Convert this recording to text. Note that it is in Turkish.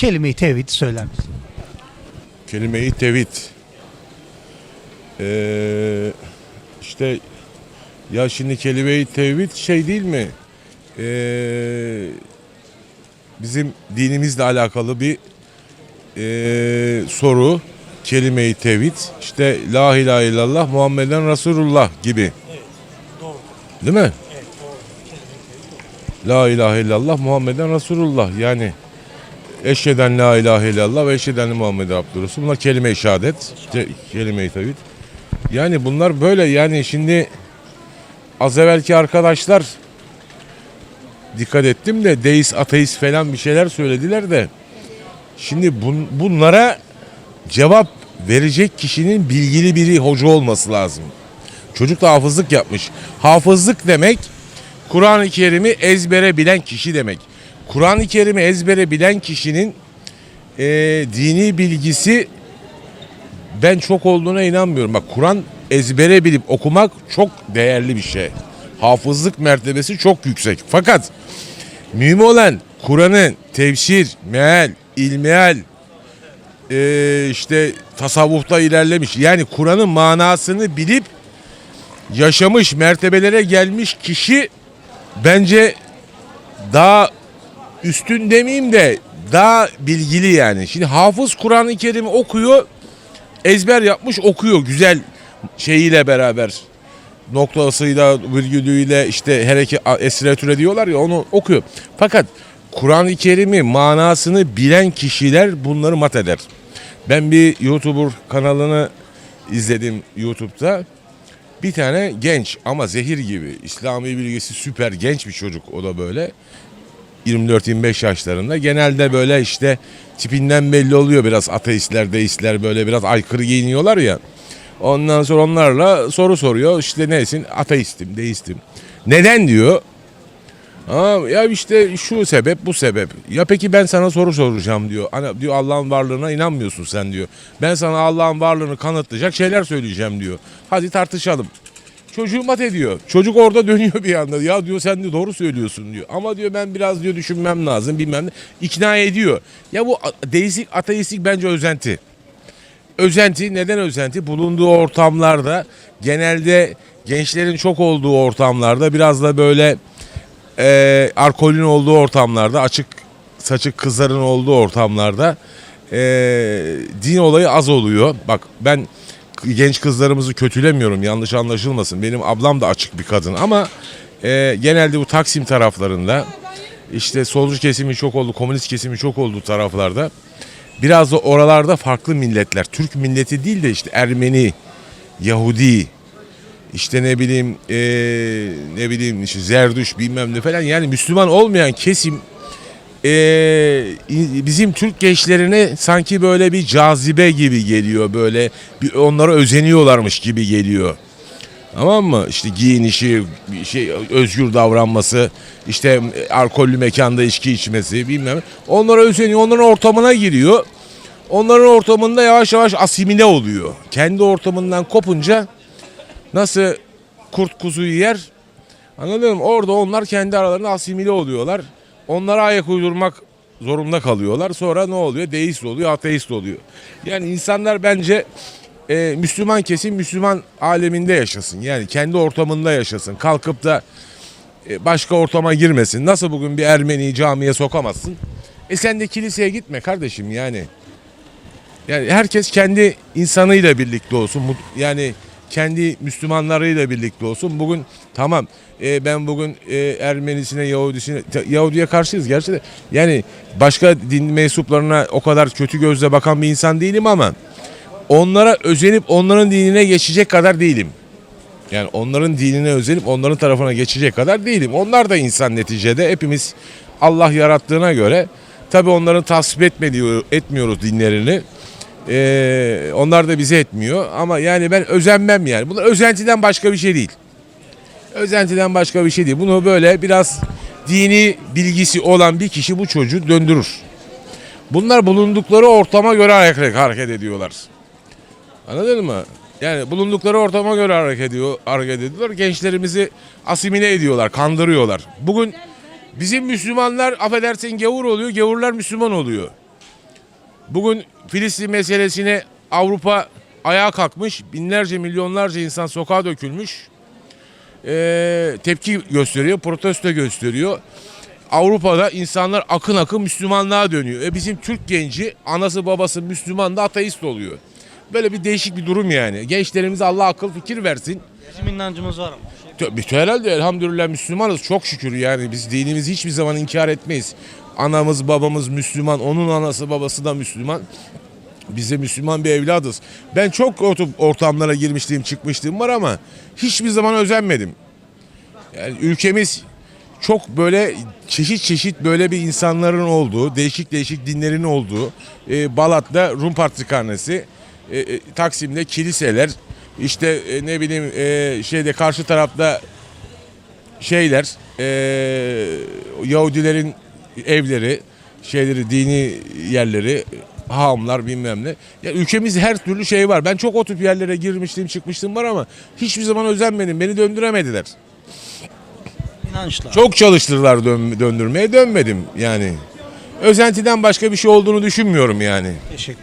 kelime-i tevhid söyler misin? Kelime-i tevhid. Ee, işte ya şimdi kelime-i tevhid şey değil mi? Ee, bizim dinimizle alakalı bir ee, soru. Kelime-i tevhid. İşte la ilahe illallah Muhammeden Resulullah gibi. Değil mi? La ilahe illallah Muhammeden Resulullah. Yani Eşheden la ilahe illallah ve eşheden Muhammed Abdurresul. Bunlar kelime-i şehadet. Kelime-i tevhid. Yani bunlar böyle yani şimdi az evvelki arkadaşlar dikkat ettim de deist, ateist falan bir şeyler söylediler de şimdi bun- bunlara cevap verecek kişinin bilgili biri hoca olması lazım. Çocuk da hafızlık yapmış. Hafızlık demek Kur'an-ı Kerim'i ezbere bilen kişi demek. Kur'an-ı Kerim'i ezbere bilen kişinin eee, dini bilgisi ben çok olduğuna inanmıyorum. Bak Kur'an ezbere bilip okumak çok değerli bir şey. Hafızlık mertebesi çok yüksek. Fakat mühim olan Kur'an'ın tefsir, meal, ilmihal, eee, işte tasavvufta ilerlemiş. Yani Kur'an'ın manasını bilip yaşamış, mertebelere gelmiş kişi bence daha üstün demeyeyim de daha bilgili yani. Şimdi hafız Kur'an-ı Kerim'i okuyor, ezber yapmış okuyor güzel şeyiyle beraber. Noktasıyla, virgülüyle işte hereke esre türe diyorlar ya onu okuyor. Fakat Kur'an-ı Kerim'i manasını bilen kişiler bunları mat eder. Ben bir YouTuber kanalını izledim YouTube'da. Bir tane genç ama zehir gibi İslami bilgisi süper genç bir çocuk o da böyle. 24-25 yaşlarında. Genelde böyle işte tipinden belli oluyor biraz ateistler, deistler böyle biraz aykırı giyiniyorlar ya. Ondan sonra onlarla soru soruyor. İşte nesin? Ateistim, deistim. Neden diyor? Aa, ya işte şu sebep bu sebep. Ya peki ben sana soru soracağım diyor. Hani diyor Allah'ın varlığına inanmıyorsun sen diyor. Ben sana Allah'ın varlığını kanıtlayacak şeyler söyleyeceğim diyor. Hadi tartışalım. Çocuğu mat ediyor. Çocuk orada dönüyor bir anda. Ya diyor sen de doğru söylüyorsun diyor. Ama diyor ben biraz diyor düşünmem lazım bilmem ne. İkna ediyor. Ya bu deistik ateistik bence özenti. Özenti neden özenti? Bulunduğu ortamlarda genelde gençlerin çok olduğu ortamlarda biraz da böyle e, alkolün olduğu ortamlarda açık saçık kızların olduğu ortamlarda e, din olayı az oluyor. Bak ben genç kızlarımızı kötülemiyorum yanlış anlaşılmasın. Benim ablam da açık bir kadın ama e, genelde bu Taksim taraflarında işte solcu kesimi çok oldu, komünist kesimi çok olduğu taraflarda biraz da oralarda farklı milletler, Türk milleti değil de işte Ermeni, Yahudi, işte ne bileyim eee, ne bileyim işte Zerdüş bilmem ne falan yani Müslüman olmayan kesim eee, bizim Türk gençlerine sanki böyle bir cazibe gibi geliyor böyle bir onlara özeniyorlarmış gibi geliyor. Tamam mı? İşte giyinişi, şey özgür davranması, işte alkollü mekanda içki içmesi bilmem. Onlara özeniyor, onların ortamına giriyor. Onların ortamında yavaş yavaş asimile oluyor. Kendi ortamından kopunca nasıl kurt kuzuyu yer anladın mı? Orada onlar kendi aralarında asimile oluyorlar. Onlara ayak uydurmak zorunda kalıyorlar. Sonra ne oluyor? Deist oluyor, ateist oluyor. Yani insanlar bence e, Müslüman kesim Müslüman aleminde yaşasın. Yani kendi ortamında yaşasın. Kalkıp da e, başka ortama girmesin. Nasıl bugün bir Ermeniyi camiye sokamazsın? E sen de kiliseye gitme kardeşim yani. Yani herkes kendi insanıyla birlikte olsun. Yani kendi Müslümanlarıyla birlikte olsun. Bugün tamam e, ben bugün e, Ermenisine, Yahudisine, Yahudiye karşıyız gerçi de. Yani başka din mensuplarına o kadar kötü gözle bakan bir insan değilim ama onlara özenip onların dinine geçecek kadar değilim. Yani onların dinine özenip onların tarafına geçecek kadar değilim. Onlar da insan neticede. Hepimiz Allah yarattığına göre tabi onların tasvip etmediyor, etmiyoruz dinlerini. Ee, onlar da bize etmiyor. Ama yani ben özenmem yani. Bunlar özentiden başka bir şey değil. Özentiden başka bir şey değil. Bunu böyle biraz dini bilgisi olan bir kişi bu çocuğu döndürür. Bunlar bulundukları ortama göre hareket, ediyorlar. Anladın mı? Yani bulundukları ortama göre hareket ediyor, hareket ediyorlar. Gençlerimizi asimile ediyorlar, kandırıyorlar. Bugün bizim Müslümanlar affedersin gavur oluyor, gavurlar Müslüman oluyor. Bugün Filistin meselesine Avrupa ayağa kalkmış. Binlerce milyonlarca insan sokağa dökülmüş. Ee, tepki gösteriyor, protesto gösteriyor. Avrupa'da insanlar akın akın Müslümanlığa dönüyor. E bizim Türk genci anası babası Müslüman da ateist oluyor. Böyle bir değişik bir durum yani. Gençlerimize Allah akıl fikir versin. Bizim inancımız var ama. Herhalde elhamdülillah Müslümanız çok şükür yani biz dinimizi hiçbir zaman inkar etmeyiz. Anamız babamız Müslüman, onun anası babası da Müslüman. Bize Müslüman bir evladız. Ben çok ortamlara girmişliğim çıkmışlığım var ama hiçbir zaman özenmedim. Yani ülkemiz çok böyle çeşit çeşit böyle bir insanların olduğu, değişik değişik dinlerin olduğu, e, Balat'ta Rum Patrikhanesi, e, e, Taksim'de kiliseler, işte e, ne bileyim e, şeyde karşı tarafta şeyler, e, Yahudilerin evleri, şeyleri, dini yerleri, hamlar bilmem ne. Ya ülkemiz her türlü şey var. Ben çok o tip yerlere girmiştim, çıkmıştım var ama hiçbir zaman özenmedim. Beni döndüremediler. İnançla. Çok çalıştırdılar dön- döndürmeye dönmedim yani. Özentiden başka bir şey olduğunu düşünmüyorum yani. Teşekkür